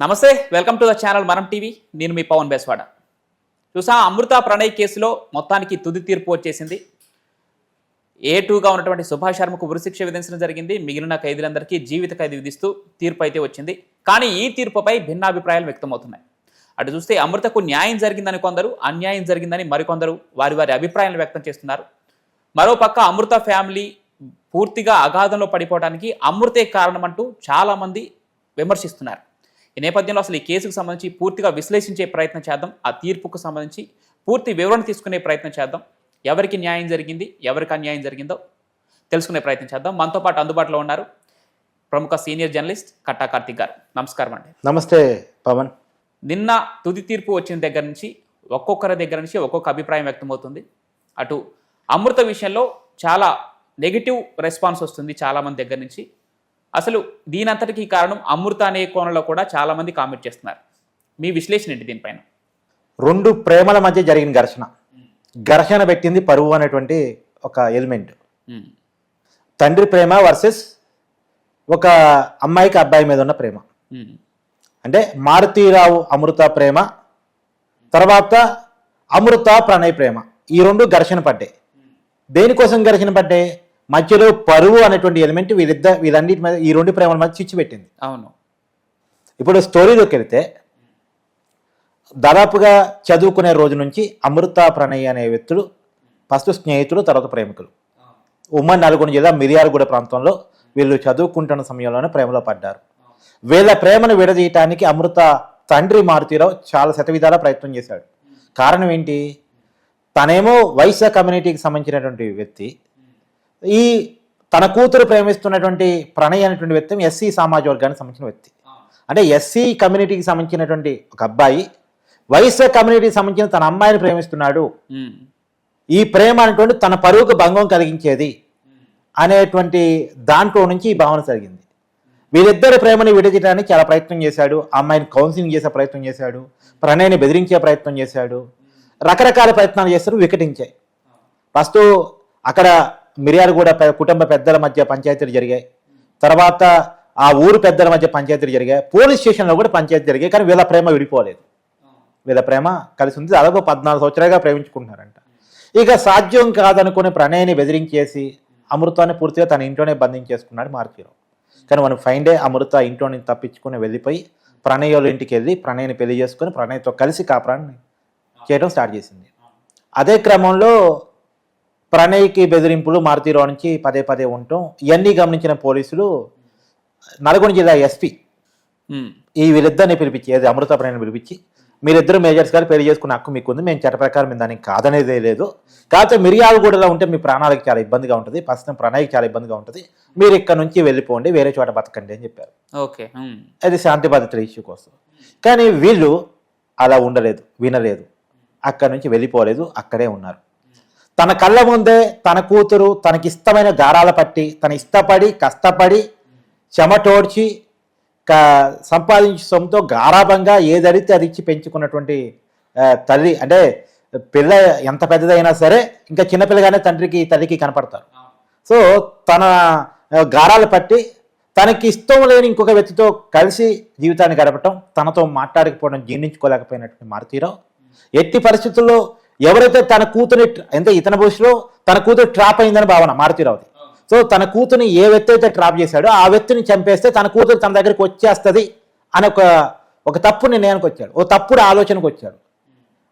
నమస్తే welcome to the channel Manam TV. నేను మీ పవన్ బేస్వాడ. చూసా అమృత ప్రణయ్ కేసులో మొత్తానికి తుది తీర్పు వచ్చేసింది. ఏ టూగా ఉన్నటువంటి సుభాష్ శర్మకు ఉరిశిక్ష విధించడం జరిగింది. మిగిలిన ఖైదీలందరికీ జీవిత ఖైదీ విధిస్తూ తీర్పు అయితే వచ్చింది. కానీ ఈ తీర్పుపై భిన్నాభిప్రాయాలు వ్యక్తమవుతున్నాయి. అటు చూస్తే అమృతకు న్యాయం జరిగిందని కొందరు అన్యాయం జరిగిందని మరికొందరు వారి వారి అభిప్రాయాలను వ్యక్తం చేస్తున్నారు. మరోపక్క అమృత ఫ్యామిలీ పూర్తిగా అగాధంలో పడిపోవడానికి అమృతే కారణమంటూ చాలామంది విమర్శిస్తున్నారు. ఈ నేపథ్యంలో అసలు ఈ కేసుకు సంబంధించి పూర్తిగా విశ్లేషించే ప్రయత్నం చేద్దాం ఆ తీర్పుకు సంబంధించి పూర్తి వివరణ తీసుకునే ప్రయత్నం చేద్దాం. ఎవరికి న్యాయం జరిగింది ఎవరికి అన్యాయం జరిగిందో తెలుసుకునే ప్రయత్నం చేద్దాం. మనతో పాటు అందుబాటులో ఉన్నారు ప్రముఖ సీనియర్ జర్నలిస్ట్ కట్టా కార్తిక్ గారు. నమస్కారం అండి. నమస్తే పవన్. నిన్న తుది తీర్పు వచ్చిన దగ్గర నుంచి ఒక్కొక్కరి దగ్గర నుంచి ఒక్కొక్క అభిప్రాయం వ్యక్తమవుతుంది. అటు అమృత విషయంలో చాలా నెగిటివ్ రెస్పాన్స్ వస్తుంది చాలామంది దగ్గర నుంచి. అసలు దీనంతటికీ కారణం అమృత అనే కోణంలో కూడా చాలామంది కామెంట్ చేస్తున్నారు. మీ విశ్లేషణ ఏంటి దీనిపైన? రెండు ప్రేమల మధ్య జరిగిన ఘర్షణ. ఘర్షణ పెట్టింది పరువు అనేటువంటి ఒక ఎలిమెంట్. తండ్రి ప్రేమ వర్సెస్ ఒక అమ్మాయికి అబ్బాయి మీద ఉన్న ప్రేమ. అంటే మారుతీరావు అమృత ప్రేమ తర్వాత అమృత ప్రణయ్ ప్రేమ. ఈ రెండు ఘర్షణ పడ్డాయి. దేనికోసం ఘర్షణ పడ్డాయి? మధ్యలో పరువు అనేటువంటి ఎలిమెంట్ వీళ్ళిద్దరు వీళ్ళన్నిటి మీద ఈ రెండు ప్రేమల మధ్య చిచ్చు పెట్టింది. అవును. ఇప్పుడు స్టోరీలోకి వెళితే దాదాపుగా చదువుకునే రోజు నుంచి అమృత ప్రణయ్ అనే వ్యక్తులు ఫస్ట్ స్నేహితులు తర్వాత ప్రేమికులు. ఉమ్మడి నల్గొండ జిల్లా మిర్యాలగూడ ప్రాంతంలో వీళ్ళు చదువుకుంటున్న సమయంలోనే ప్రేమలో పడ్డారు. వీళ్ళ ప్రేమను విడదీయటానికి అమృత తండ్రి మారుతీరావు చాలా శతవిధాల ప్రయత్నం చేశాడు. కారణం ఏంటి? తనేమో వైశ్య కమ్యూనిటీకి సంబంధించినటువంటి వ్యక్తి ఈ తన కూతురు ప్రేమిస్తున్నటువంటి ప్రణయ్ అనేటువంటి వ్యక్తి ఎస్సీ సామాజ వర్గానికి సంబంధించిన వ్యక్తి. అంటే ఎస్సీ కమ్యూనిటీకి సంబంధించినటువంటి ఒక అబ్బాయి వైశ్య కమ్యూనిటీకి సంబంధించిన తన అమ్మాయిని ప్రేమిస్తున్నాడు. ఈ ప్రేమ అనేటువంటి తన పరువుకు భంగం కలిగించేది అనేటువంటి దాంట్లో నుంచి ఈ భావన జరిగింది. వీరిద్దరి ప్రేమని విడదీయడానికి చాలా ప్రయత్నం చేశాడు. అమ్మాయిని కౌన్సిలింగ్ చేసే ప్రయత్నం చేశాడు. ప్రణయ్ని బెదిరించే ప్రయత్నం చేశాడు. రకరకాల ప్రయత్నాలు చేస్తారు వికటించాయి. ఫస్ట్ అక్కడ మిర్యాలగూడ కూడా కుటుంబ పెద్దల మధ్య పంచాయతీలు జరిగాయి. తర్వాత ఆ ఊరు పెద్దల మధ్య పంచాయతీలు జరిగాయి. పోలీస్ స్టేషన్లో కూడా పంచాయతీ జరిగాయి. కానీ వీళ్ళ ప్రేమ విడిపోలేదు. వీళ్ళ ప్రేమ కలిసి ఉంది. దాదాపు పద్నాలుగు సంవత్సరాలుగా ప్రేమించుకుంటున్నారంట. ఇక సాధ్యం కాదనుకుని ప్రణయ్ని బెదిరించేసి అమృతాన్ని పూర్తిగా తన ఇంట్లోనే బంధించేసుకున్నాడు మార్చిరావు కానీ మనం ఫైన్ డే అమృత ఇంట్లో నుంచి తప్పించుకుని వెళ్ళిపోయి ప్రణయోల ఇంటికి వెళ్ళి ప్రణయని పెళ్ళి చేసుకుని ప్రణయ్తో కలిసి కాపురాన్ని చేయడం స్టార్ట్ చేసింది. అదే క్రమంలో ప్రణయ్కి బెదిరింపులు మారుతీరావు నుంచి పదే పదే ఉండటం ఇవన్నీ గమనించిన పోలీసులు నల్గొండ జిల్లా ఎస్పీ ఈ వీళ్ళిద్దరిని పిలిపించి ఏది అమృత ప్రణయని పిలిపించి మీరిద్దరు మేజర్స్ గారు పెళ్ళి చేసుకున్న హక్కు మీకు ఉంది మేము చట్ట ప్రకారం మేము దానికి కాదనేదే లేదు. కాకపోతే మిరియాలగూడలో ఉంటే మీ ప్రాణాలకు చాలా ఇబ్బందిగా ఉంటుంది ప్రస్తుతం ప్రణయ్కి చాలా ఇబ్బందిగా ఉంటుంది మీరు ఇక్కడ నుంచి వెళ్ళిపోండి వేరే చోట బతకండి అని చెప్పారు. ఓకే అది శాంతి భద్రతల ఇష్యూ కోసం. కానీ వీళ్ళు అలా ఉండలేదు వినలేదు అక్కడి నుంచి వెళ్ళిపోలేదు అక్కడే ఉన్నారు. తన కళ్ళ ముందే తన కూతురు తనకిష్టమైన గారాల పట్టి తన ఇష్టపడి కష్టపడి చెమటోడ్చి క- సంపాదించే సొమ్ముతో గారాభంగా ఏదడితే అది ఇచ్చి పెంచుకున్నటువంటి తల్లి. అంటే పిల్ల ఎంత పెద్దదైనా సరే ఇంకా చిన్నపిల్లగానే తండ్రికి తల్లికి కనపడతారు. సో తన గారాలు పట్టి తనకి ఇష్టం లేని ఇంకొక వ్యక్తితో కలిసి జీవితాన్ని గడపటం తనతో మాట్లాడకపోవడం జీర్ణించుకోలేకపోయినటువంటి మారుతీరావు. ఎట్టి పరిస్థితుల్లో ఎవరైతే తన కూతుని అంటే ఇతని భవిష్యత్తులో తన కూతురు ట్రాప్ అయిందని భావన మారుతీరావుది. సో తన కూతుని ఏ వ్యక్తి అయితే ట్రాప్ చేశాడో ఆ వ్యక్తిని చంపేస్తే తన కూతురు తన దగ్గరికి వచ్చేస్తుంది అని ఒక ఒక తప్పుడు నిర్ణయానికి వచ్చాడు. ఓ తప్పుడు ఆలోచనకు వచ్చాడు.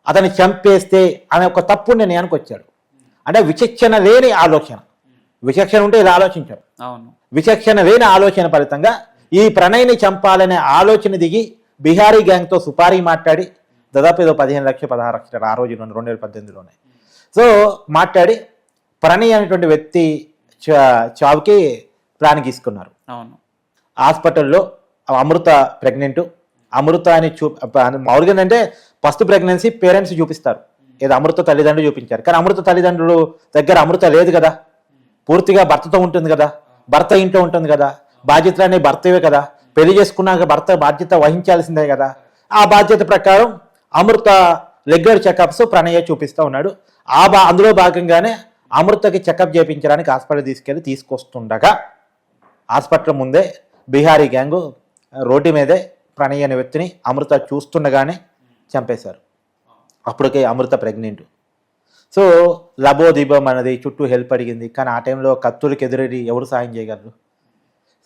అతన్ని చంపేస్తే అనే ఒక తప్పుడు నిర్ణయానికి వచ్చాడు. అంటే విచక్షణ లేని ఆలోచన. విచక్షణ ఉంటే ఇలా ఆలోచించాడు. అవును. విచక్షణ లేని ఆలోచన ఫలితంగా ఈ ప్రణయ్ని చంపాలనే ఆలోచన దిగి బీహారీ గ్యాంగ్తో సుపారీ మాట్లాడి దాదాపు ఏదో పదిహేను లక్షలు పదహారు లక్షలు ఆ రోజు రెండు వేల పద్దెనిమిదిలోనే. సో మాట్లాడి ప్రణయ్ అనేటువంటి వ్యక్తి చావుకి ప్లాన్ గీసుకున్నారు. అవును. హాస్పిటల్లో అమృత ప్రెగ్నెంట్. అమృత అని చూ మామూలుగా ఏంటంటే ఫస్ట్ ప్రెగ్నెన్సీ పేరెంట్స్ చూపిస్తారు. ఏదో అమృత తల్లిదండ్రులు చూపించారు. కానీ అమృత తల్లిదండ్రులు దగ్గర అమృత లేదు కదా. పూర్తిగా భర్తతో ఉంటుంది కదా. భర్త ఇంట్లో ఉంటుంది కదా. బాధ్యతలనే భర్తవే కదా. పెళ్ళి చేసుకున్నాక భర్త బాధ్యత వహించాల్సిందే కదా. ఆ బాధ్యత ప్రకారం అమృత రెగ్యులర్ చెకప్స్ ప్రణయ చూపిస్తూ ఉన్నాడు. ఆ బా అందులో భాగంగానే అమృతకి చెకప్ చేయించడానికి హాస్పిటల్ తీసుకెళ్ళి తీసుకొస్తుండగా హాస్పిటల్ ముందే బీహారీ గ్యాంగు రోడ్డు మీదే ప్రణయ్ అనే వ్యక్తిని అమృత చూస్తుండగానే చంపేశారు. అప్పటికే అమృత ప్రెగ్నెంట్. సో లబోదీపం అనేది చుట్టూ హెల్ప్ అడిగింది. కానీ ఆ టైంలో కత్తులకు ఎదురడి ఎవరు సాయం చేయగలరు?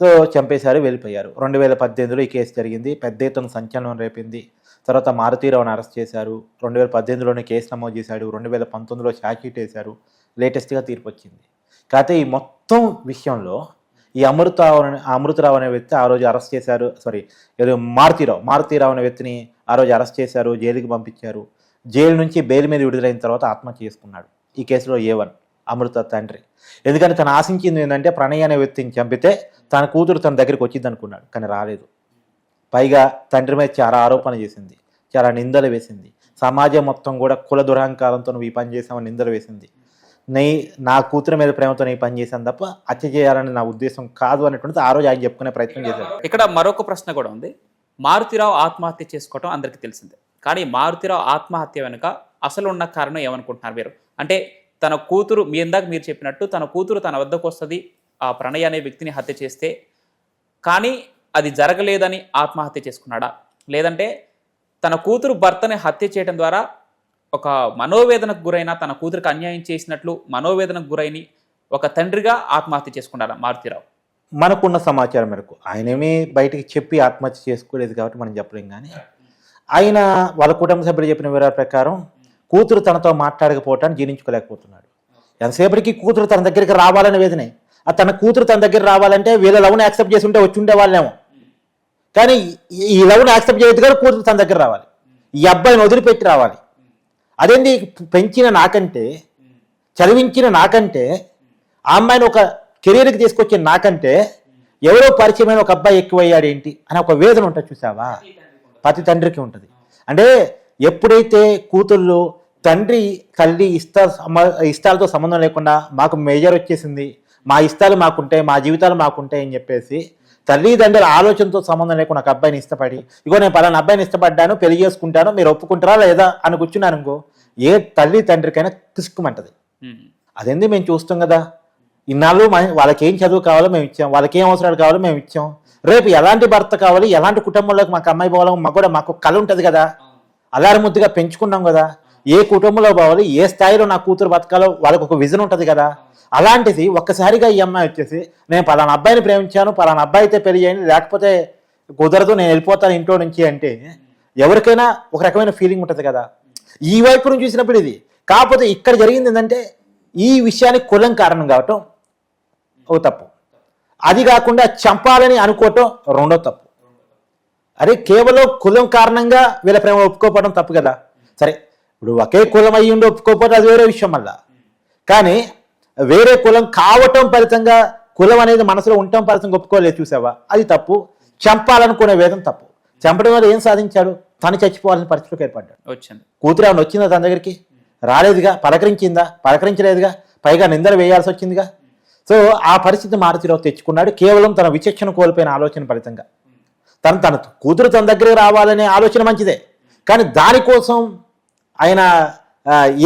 సో చంపేశారు వెళ్ళిపోయారు. రెండు వేల పద్దెనిమిదిలో ఈ కేసు జరిగింది. పెద్ద ఎత్తున సంచలనం రేపింది. తర్వాత మారుతీరావుని అరెస్ట్ చేశారు. రెండు వేల పద్దెనిమిదిలోనే కేసు నమోదు చేశాడు. రెండు వేల పంతొమ్మిదిలో షాకీట్ వేశారు. లేటెస్ట్గా తీర్పు వచ్చింది. కాకపోతే ఈ మొత్తం విషయంలో ఈ అమృత అమృతరావు అనే వ్యక్తి ఆ రోజు అరెస్ట్ చేశారు. సారీ ఏదో మారుతీరావు మారుతీరావు అనే వ్యక్తిని ఆ రోజు అరెస్ట్ చేశారు. జైలుకి పంపించారు. జైలు నుంచి బెయిల్ మీద విడుదలైన తర్వాత ఆత్మహత్య చేసుకున్నాడు. ఈ కేసులో ఏ వన్ అమృత తండ్రి. ఎందుకంటే తను ఆశించింది ఏంటంటే ప్రణయ్ అనే వ్యక్తిని చంపితే తన కూతురు తన దగ్గరికి వచ్చింది అనుకున్నాడు కానీ రాలేదు. పైగా తండ్రి మీద చాలా ఆరోపణ చేసింది చాలా నిందలు వేసింది. సమాజం మొత్తం కూడా కుల దురహంకారంతో నువ్వు ఈ పని చేసావని నిందలు వేసింది. నీ నా కూతురు మీద ప్రేమతో నీ పని చేశాను తప్ప హత్య చేయాలని నా ఉద్దేశం కాదు అనేటువంటిది ఆ రోజు ఆయన చెప్పుకునే ప్రయత్నం చేశాడు. ఇక్కడ మరొక ప్రశ్న కూడా ఉంది. మారుతిరావు ఆత్మహత్య చేసుకోవటం అందరికీ తెలిసిందే. కానీ మారుతిరావు ఆత్మహత్య వెనుక అసలు ఉన్న కారణం ఏమనుకుంటున్నారు మీరు? అంటే తన కూతురు మీ ఇందాక మీరు చెప్పినట్టు తన కూతురు తన వద్దకు వస్తుంది ఆ ప్రణయ్ అనే వ్యక్తిని హత్య చేస్తే కానీ అది జరగలేదని ఆత్మహత్య చేసుకున్నాడా? లేదంటే తన కూతురు భర్తని హత్య చేయడం ద్వారా ఒక మనోవేదనకు గురైన తన కూతురికి అన్యాయం చేసినట్లు మనోవేదనకు గురైన ఒక తండ్రిగా ఆత్మహత్య చేసుకున్నాడా మారుతిరావు? మనకున్న సమాచారం మేరకు. ఆయనేమీ బయటికి చెప్పి ఆత్మహత్య చేసుకోలేదు కాబట్టి మనం చెప్పలేం కానీ ఆయన వాళ్ళ కుటుంబ సభ్యులు చెప్పిన వివరాల ప్రకారం కూతురు తనతో మాట్లాడకపోవటాన్ని జీర్ణించుకోలేకపోతున్నాడు. ఎంతసేపటికి కూతురు తన దగ్గరికి రావాలని వేదనే? తన కూతురు తన దగ్గర రావాలంటే వీళ్ళ లవ్ని యాక్సెప్ట్ చేసి ఉంటే వచ్చి ఉండే వాళ్ళేమో కానీ ఈ- ఈ లవ్ని యాక్సెప్ట్ చేయదు కానీ కూతురు తన దగ్గర రావాలి. ఈ అబ్బాయిని వదిలిపెట్టి రావాలి. అదేంటి పెంచిన నాకంటే చదివించిన నాకంటే ఆ అమ్మాయిని ఒక కెరీర్కి తీసుకొచ్చిన నాకంటే ఎవరో పరిచయమైన ఒక అబ్బాయి ఎక్కువయ్యాడు ఏంటి అని ఒక వేదన ఉంటుంది చూసావా? ప్రతి తండ్రికి ఉంటుంది. అంటే ఎప్పుడైతే కూతుళ్ళు తండ్రి తల్లి ఇష్ట ఇష్టాలతో సంబంధం లేకుండా మాకు మేజర్ వచ్చేసింది మా ఇష్టాలు మాకుంటాయి మా జీవితాలు మాకుంటాయి అని చెప్పేసి తల్లిదండ్రుల ఆలోచనతో సంబంధం లేకుండా ఒక అబ్బాయిని ఇష్టపడి ఇగో నేను పలానా అబ్బాయిని ఇష్టపడ్డాను పెళ్ళి చేసుకుంటాను మీరు ఒప్పుకుంటారా లేదా అని కూర్చున్నాను ఇంకో ఏ తల్లి తండ్రికైనా కిసుకుమంటది ఉమ్. అదేంది మేము చూస్తాం కదా? ఇన్నాళ్ళు వాళ్ళకి ఏం చదువు కావాలో మేము ఇచ్చాం వాళ్ళకి ఏం అవసరాలు కావాలో మేము ఇచ్చాం. రేపు ఎలాంటి భర్త కావాలి ఎలాంటి కుటుంబంలోకి మాకు అమ్మాయి పోవాలో మాకు కూడా మాకు కళ ఉంటుంది కదా? అలారం ముద్దుగా పెంచుకున్నాం కదా? ఏ కుటుంబంలో పోవాలి ఏ స్థాయిలో నా కూతురు బతకాలో వాళ్ళకి ఒక విజన్ ఉంటుంది కదా. అలాంటిది ఒక్కసారిగా ఈ అమ్మాయి వచ్చేసి నేను పలానా అబ్బాయిని ప్రేమించాను పలానా అబ్బాయి అయితే పెళ్ళి చేయండి లేకపోతే కుదరదు నేను వెళ్ళిపోతాను ఇంట్లో నుంచి అంటే ఎవరికైనా ఒక రకమైన ఫీలింగ్ ఉంటుంది కదా. ఈ వైపు నుంచి చూసినప్పుడు ఇది. కాకపోతే ఇక్కడ జరిగింది ఏంటంటే ఈ విషయానికి కులం కారణం కావటం ఒక తప్పు. అది కాకుండా చంపాలని అనుకోవటం రెండో తప్పు. అరే కేవలం కులం కారణంగా వీళ్ళ ప్రేమ ఒప్పుకోపడం తప్పు కదా. సరే ఇప్పుడు ఒకే కులం అయ్యి ఉండి ఒప్పుకోకపోతే అది వేరే విషయం మళ్ళా. కానీ వేరే కులం కావటం ఫలితంగా కులం అనేది మనసులో ఉండటం ఫలితంగా ఒప్పుకోలేదు చూసావా? అది తప్పు. చంపాలనుకునే వేదం తప్పు. చంపడం వల్ల ఏం సాధించాడు? తను చచ్చిపోవాలని పరిస్థితిలోకి ఏర్పడ్డాడు. వచ్చింది. కూతురు ఏమైనా వచ్చిందా తన దగ్గరికి? రాలేదుగా. పలకరించిందా? పలకరించలేదుగా. పైగా నిందలు వేయాల్సి వచ్చిందిగా. సో ఆ పరిస్థితి మారుతిరావు తెచ్చుకున్నాడు. కేవలం తన విచక్షణ కోల్పోయిన ఆలోచన ఫలితంగా. తను తన కూతురు తన దగ్గరికి రావాలనే ఆలోచన మంచిదే. కానీ దానికోసం ఆయన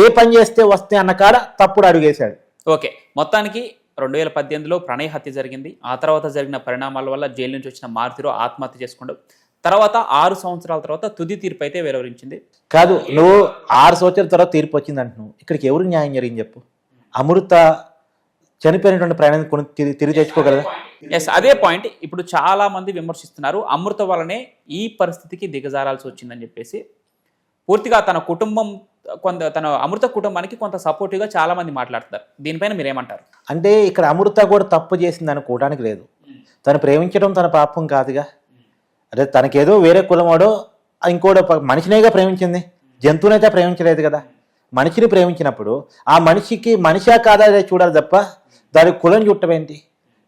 ఏ పని చేస్తే వస్తే అన్న కాడ తప్పుడు అడుగేశాడు. ఓకే. మొత్తానికి రెండు వేల పద్దెనిమిదిలో ప్రణయ్ హత్య జరిగింది. ఆ తర్వాత జరిగిన పరిణామాల వల్ల జైలు నుంచి వచ్చిన మారుతిలో ఆత్మహత్య చేసుకున్నాడు తర్వాత ఆరు సంవత్సరాల తర్వాత తుది తీర్పు అయితే వెలువరించింది. కాదు నువ్వు ఆరు సంవత్సరాల తర్వాత తీర్పు వచ్చింది అంటున్నావు. ఇక్కడికి ఎవరు న్యాయం జరిగింది చెప్పు. అమృత చనిపోయినటువంటి ప్రయాణం కొని తిరిగి తెచ్చుకోగలదా? ఎస్ అదే పాయింట్ ఇప్పుడు చాలా మంది విమర్శిస్తున్నారు. అమృత వల్లనే ఈ పరిస్థితికి దిగజారాల్సి వచ్చిందని చెప్పేసి. పూర్తిగా తన కుటుంబం కొంత తన అమృత కుటుంబానికి కొంత సపోర్టివ్గా చాలామంది మాట్లాడతారు. దీనిపైన మీరేమంటారు? అంటే ఇక్కడ అమృత కూడా తప్పు చేసింది అనుకోవడానికి లేదు. తను ప్రేమించడం తన పాపం కాదుగా. అదే తనకేదో వేరే కులమాడో ఇంకోడో ప- మనిషినేగా ప్రేమించింది. జంతువునైతే ప్రేమించలేదు కదా. మనిషిని ప్రేమించినప్పుడు ఆ మనిషికి మనిషా కాదా చూడాలి తప్ప దాని కులం చుట్టమేంటి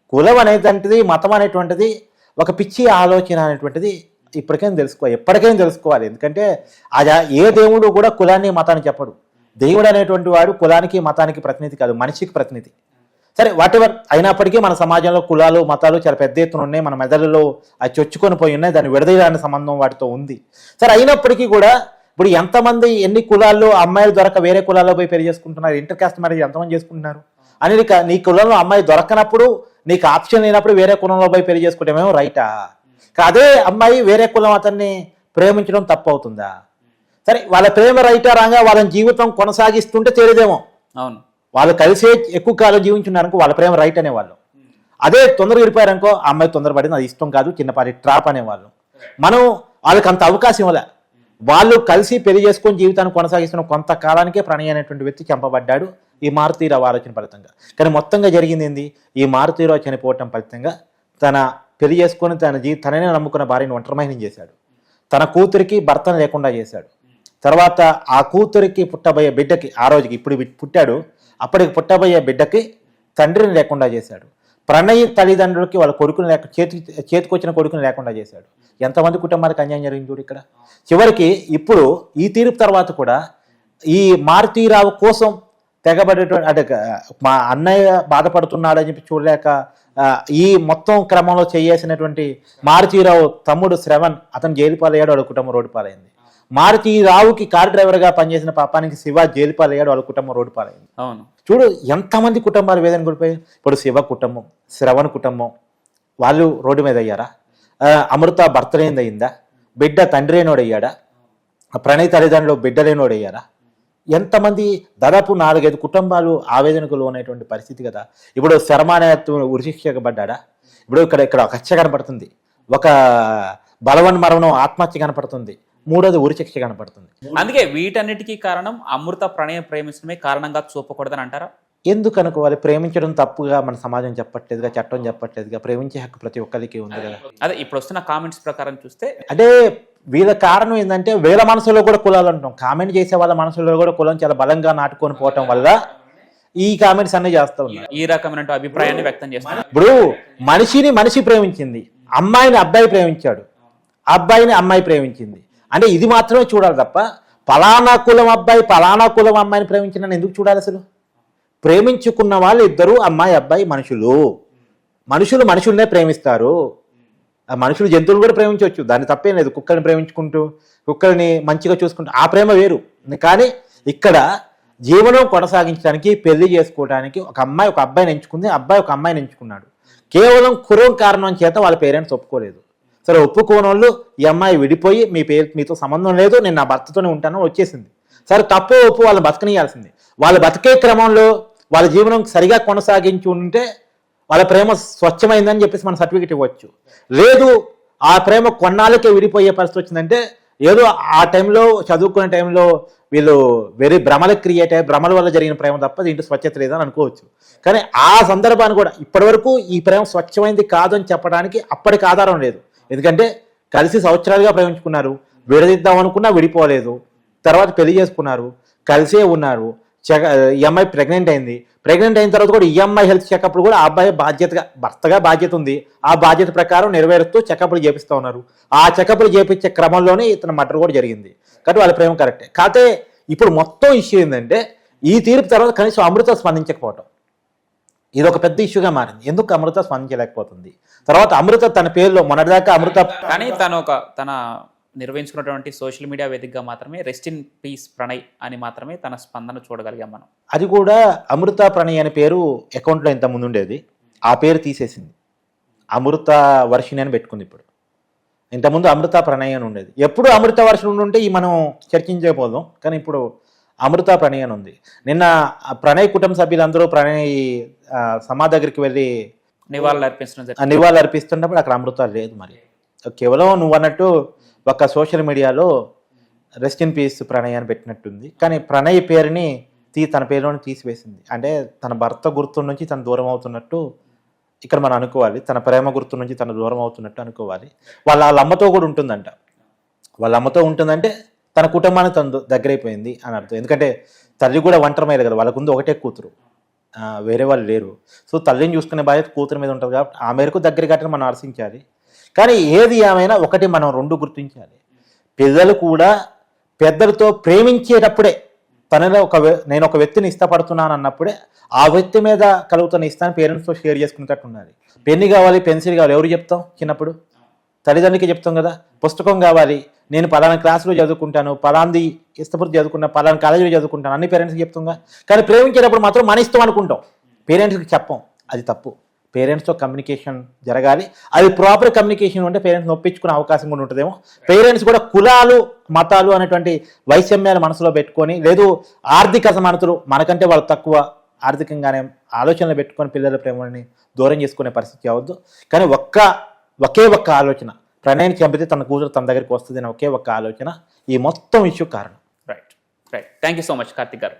కులం అనేటువంటిది మతం అనేటువంటిది ఒక పిచ్చి ఆలోచన అనేటువంటిది ఇప్పటికైనా తెలుసుకోవాలి ఎప్పటికైనా తెలుసుకోవాలి. ఎందుకంటే అది ఆ- ఏ దేవుడు కూడా కులాన్ని మతాన్ని చెప్పడు. దేవుడు అనేటువంటి వాడు కులానికి మతానికి ప్రతినిధి కాదు మనిషికి ప్రతినిధి. సరే వాటెవర్ అయినప్పటికీ మన సమాజంలో కులాలు మతాలు చాలా పెద్ద ఎత్తున ఉన్నాయి. మన మెదడులో అవి చొచ్చుకొని పోయి ఉన్నాయి. దాన్ని విడదీయడానికి సంబంధం వాటితో ఉంది. సరే అయినప్పటికీ కూడా ఇప్పుడు ఎంతమంది ఎన్ని కులాల్లో అమ్మాయిలు దొరక వేరే కులాల్లో పోయి పెళ్ళి చేసుకుంటున్నారు? ఇంటర్ కాస్ట్ మ్యారేజ్ ఎంతమంది చేసుకుంటున్నారు? అని నీ కులంలో అమ్మాయి దొరకనప్పుడు నీకు ఆప్షన్ లేనప్పుడు వేరే కులంలో పోయి పెళ్ళి చేసుకుంటేమేమో రైటా? అదే అమ్మాయి వేరే కులం అతన్ని ప్రేమించడం తప్పు అవుతుందా సరే వాళ్ళ ప్రేమ రైటారంగా వాళ్ళ జీవితం కొనసాగిస్తుంటే తెలియదేమో అవును. వాళ్ళు కలిసే ఎక్కువ కాలం జీవించున్నారనుకో వాళ్ళ ప్రేమ రైట్ అనేవాళ్ళు. అదే తొందరగా విడిపోయారనుకో అమ్మాయి తొందరపడింది అది ఇష్టం కాదు చిన్నపాటి ట్రాప్ అనేవాళ్ళు. మనం వాళ్ళకి అంత అవకాశం ఇవ్వలే. వాళ్ళు కలిసి పెళ్ళి చేసుకొని జీవితాన్ని కొనసాగిస్తున్న కొంతకాలానికే ప్రణయ్ అనేటువంటి వ్యక్తి చంపబడ్డాడు ఈ మారుతీరావు ఆలోచన ఫలితంగా. కానీ మొత్తంగా జరిగింది ఏంది? ఈ మారుతీరావు చనిపోవటం ఫలితంగా తన పెళ్ళి చేసుకొని తన జీ తననే నమ్ముకున్న భార్యను ఒంటరిమహిని చేశాడు. తన కూతురికి భర్తను లేకుండా చేశాడు. తర్వాత ఆ కూతురికి పుట్టబోయే బిడ్డకి ఆ రోజుకి ఇప్పుడు పుట్టాడు. అప్పటికి పుట్టబోయే బిడ్డకి తండ్రిని లేకుండా చేశాడు. ప్రణయ్ తల్లిదండ్రులకి వాళ్ళ కొడుకుని లేక చేతి చేతికొచ్చిన కొడుకుని లేకుండా చేశాడు. ఎంతమంది కుటుంబాలకు అన్యాయం జరిగింది చూడు ఇక్కడ. చివరికి ఇప్పుడు ఈ తీర్పు తర్వాత కూడా ఈ మారుతీరావు కోసం తెగబడేటువంటి అంటే మా అన్నయ్య బాధపడుతున్నాడని చెప్పి చూడలేక ఈ మొత్తం క్రమంలో చేయాల్సినటువంటి మారుతీరావు తమ్ముడు శ్రవణ్ అతను జైలు పాలయ్యాడు వాళ్ళ కుటుంబం రోడ్డు పాలైంది మారుతీరావుకి కార్ డ్రైవర్గా పనిచేసిన పాపానికి శివ జైలు పాలయ్యాడు వాళ్ళ కుటుంబం రోడ్డు పాలైంది అవును. చూడు ఎంతమంది కుటుంబాలు వేదన కోల్పోయాయి? ఇప్పుడు శివ కుటుంబం శ్రవణ్ కుటుంబం వాళ్ళు రోడ్డు మీద అయ్యారా? అమృత భర్త లేనిదయ్యిందా బిడ్డ తండ్రి లేనోడయ్యాడా? ప్రణయ్ తల్లిదండ్రులు బిడ్డ లేనోడయ్యారా? ఎంతమంది దాదాపు నాలుగైదు కుటుంబాలు ఆవేదనకు లోనైనటువంటి పరిస్థితి కదా. ఇప్పుడు శర్మ అనే ఉరిశిక్షకబడ్డా ఇప్పుడు ఇక్కడ ఇక్కడ ఒక హత్య కనపడుతుంది. ఒక బలవన్ మరణం ఆత్మహత్య కనపడుతుంది. మూడోది ఉరిశిక్ష కనపడుతుంది. అందుకే వీటన్నిటికీ కారణం అమృత ప్రణయం ప్రేమించడమే కారణంగా చూపకూడదని అంటారా? ఎందుకు అనుకోవాలి ప్రేమించడం తప్పుగా మన సమాజం చెప్పట్లేదుగా చట్టం చెప్పట్లేదుగా ప్రేమించే హక్కు ప్రతి ఒక్కరికి ఉంది కదా. అదే ఇప్పుడు వస్తున్న కామెంట్స్ ప్రకారం చూస్తే అంటే వీళ్ళ కారణం ఏంటంటే వీళ్ళ మనసులో కూడా కులాలు అంటాం కామెంట్ చేసే వాళ్ళ మనసులో కూడా కులం చాలా బలంగా నాటుకొని పోవటం వల్ల ఈ కామెంట్స్ అన్ని చేస్తూ ఉన్నారు. ఈ రకమైన అభిప్రాయాన్ని వ్యక్తం చేస్తున్నారు. ఇప్పుడు మనిషిని మనిషి ప్రేమించింది అమ్మాయిని అబ్బాయి ప్రేమించాడు అబ్బాయిని అమ్మాయి ప్రేమించింది. అంటే ఇది మాత్రమే చూడాలి తప్ప పలానా కులం అబ్బాయి పలానా కులం అమ్మాయిని ప్రేమించిన ఎందుకు చూడాలి అసలు? ప్రేమించుకున్న వాళ్ళు ఇద్దరు అమ్మాయి అబ్బాయి మనుషులు. మనుషులు మనుషుల్నే ప్రేమిస్తారు. మనుషులు జంతువులు కూడా ప్రేమించవచ్చు. దాన్ని తప్పేం లేదు. కుక్కల్ని ప్రేమించుకుంటూ కుక్కల్ని మంచిగా చూసుకుంటూ ఆ ప్రేమ వేరు. కానీ ఇక్కడ జీవనం కొనసాగించడానికి పెళ్ళి చేసుకోవడానికి ఒక అమ్మాయి ఒక అబ్బాయిని ఎంచుకుంది. అబ్బాయి ఒక అమ్మాయిని ఎంచుకున్నాడు. కేవలం కురం కారణం చేత వాళ్ళ పేరెంట్స్ ఒప్పుకోలేదు. సరే ఒప్పుకోని వాళ్ళు ఈ అమ్మాయి విడిపోయి మీ పేరు మీతో సంబంధం లేదు. నేను నా భర్తతోనే ఉంటాను వచ్చేసింది. సరే తప్పు ఒప్పు వాళ్ళు బతకనియాల్సింది వాళ్ళు బతికే క్రమంలో వాళ్ళ జీవనం సరిగా కొనసాగించి ఉంటే వాళ్ళ ప్రేమ స్వచ్ఛమైందని చెప్పేసి మన సర్టిఫికెట్ ఇవ్వచ్చు. లేదు ఆ ప్రేమ కొన్నాళ్ళకే విడిపోయే పరిస్థితి వచ్చిందంటే ఏదో ఆ టైంలో చదువుకునే టైంలో వీళ్ళు వెరీ భ్రమలు క్రియేట్ అయ్యే భ్రమల వల్ల జరిగిన ప్రేమ తప్ప దీంట్లో స్వచ్ఛత లేదని అనుకోవచ్చు. కానీ ఆ సందర్భాన్ని కూడా ఇప్పటివరకు ఈ ప్రేమ స్వచ్ఛమైంది కాదని చెప్పడానికి అప్పటికి ఆధారం లేదు. ఎందుకంటే కలిసి సంవత్సరాలుగా ప్రేమించుకున్నారు. విడదిద్దాం అనుకున్నా విడిపోలేదు. తర్వాత పెళ్ళి చేసుకున్నారు. కలిసే ఉన్నారు. చెక ఈ అమ్మాయి ప్రెగ్నెంట్ అయింది. ప్రెగ్నెంట్ అయిన తర్వాత కూడా ఈ అమ్మాయి హెల్త్ చెకప్లు కూడా ఆ అబ్బాయి బాధ్యతగా భర్తగా బాధ్యత ఉంది. ఆ బాధ్యత ప్రకారం నెరవేరుస్తూ చెకప్లు చేపిస్తూ ఉన్నారు. ఆ చెకప్లు చేపించే క్రమంలోనే ఇతను మర్డర్ కూడా జరిగింది. కాబట్టి వాళ్ళ ప్రేమ కరెక్టే కాకపోతే ఇప్పుడు మొత్తం ఇష్యూ ఏంటంటే ఈ తీర్పు తర్వాత కనీసం అమృత స్పందించకపోవటం. ఇది ఒక పెద్ద ఇష్యూగా మారింది. ఎందుకు అమృత స్పందించలేకపోతుంది? తర్వాత అమృత తన పేరులో మొన్నటిదాకా అమృత కానీ తను ఒక తన నిర్వహించుకున్నటువంటి సోషల్ మీడియా వేదికగా మాత్రమే రెస్ట్ ఇన్ పీస్ ప్రణయ్ అని మాత్రమే తన స్పందన చూడగలిగాం మనం. అది కూడా అమృత ప్రణయ్ అనే పేరు అకౌంట్లో ఇంత ముందు ఉండేది. ఆ పేరు తీసేసింది. అమృత వర్షిణి అని పెట్టుకుంది ఇప్పుడు. ఇంతకుముందు అమృత ప్రణయ్ అని ఉండేది. ఎప్పుడు అమృత వర్షిణి ఉంటే ఈ మనం చర్చించకపోదాం కానీ ఇప్పుడు అమృత ప్రణయ్ అని ఉంది. నిన్న ప్రణయ్ కుటుంబ సభ్యులందరూ ప్రణయ్ సమాధి దగ్గరికి వెళ్ళి నివాళులు అర్పించడం జరిగింది. నివాళులు అర్పిస్తున్నప్పుడు అక్కడ అమృత లేదు మరి. కేవలం నువ్వు అన్నట్టు ఒక సోషల్ మీడియాలో రెస్ట్ ఇన్ పీస్ ప్రణయ్ అని పెట్టినట్టుంది. కానీ ప్రణయ్ పేరుని తీ తన పేరులోని తీసివేసింది. అంటే తన భర్త గుర్తు నుంచి తను దూరం అవుతున్నట్టు ఇక్కడ మనం అనుకోవాలి. తన ప్రేమ గుర్తు నుంచి తను దూరం అవుతున్నట్టు అనుకోవాలి. వాళ్ళ వాళ్ళ అమ్మతో కూడా ఉంటుందంట. వాళ్ళ అమ్మతో ఉంటుందంటే తన కుటుంబానికి తను దగ్గరైపోయింది అని అర్థం. ఎందుకంటే తల్లి కూడా ఒంటరి కదా. వాళ్ళకు ఉంది ఒకటే కూతురు. వేరే వాళ్ళు లేరు. సో తల్లిని చూసుకునే బాధ్యత కూతురు మీద ఉంటుంది కాబట్టి ఆ మేరకు దగ్గర కట్టిన మనం ఆశించాలి కానీ ఏది ఏమైనా ఒకటి మనం రెండు గుర్తించాలి. పిల్లలు కూడా పెద్దలతో ప్రేమించేటప్పుడే తనలో ఒక వ్య- నేను ఒక వ్యక్తిని ఇష్టపడుతున్నాను అన్నప్పుడే ఆ వ్యక్తి మీద కలుగుతున్న ఇష్టాన్ని పేరెంట్స్తో షేర్ చేసుకునేటట్టు ఉండాలి. పెన్ను కావాలి పెన్సిల్ కావాలి ఎవరు చెప్తాం చిన్నప్పుడు? తల్లిదండ్రులకి చెప్తాం కదా పుస్తకం కావాలి నేను పలానా క్లాసులో చదువుకుంటాను పలాంది ఇష్టపడి చదువుకుంటాను పలానా కాలేజీలో చదువుకుంటాను అన్ని పేరెంట్స్కి చెప్తుంగా కానీ ప్రేమించేటప్పుడు మాత్రం మన ఇష్టం అనుకుంటాం. పేరెంట్స్కి చెప్పం అది తప్పు. పేరెంట్స్తో కమ్యూనికేషన్ జరగాలి. అది ప్రాపర్ కమ్యూనికేషన్ ఉంటే పేరెంట్స్ ఒప్పించుకునే అవకాశం కూడా ఉంటుందేమో. పేరెంట్స్ కూడా కులాలు మతాలు అనేటువంటి వైషమ్యాలు మనసులో పెట్టుకొని లేదు ఆర్థిక అసమానతలు మనకంటే వాళ్ళు తక్కువ ఆర్థికంగానే ఆలోచనలు పెట్టుకొని పిల్లల ప్రేమని దూరం చేసుకునే పరిస్థితి అవ్వద్దు కానీ ఒక్క ఒకే ఒక్క ఆలోచన ప్రణయాన్ని చంపితే తన కూతురు తన దగ్గరికి వస్తుంది అనే ఒకే ఒక్క ఆలోచన ఈ మొత్తం ఇష్యూ కారణం. Right right thank you so much Karthik garu.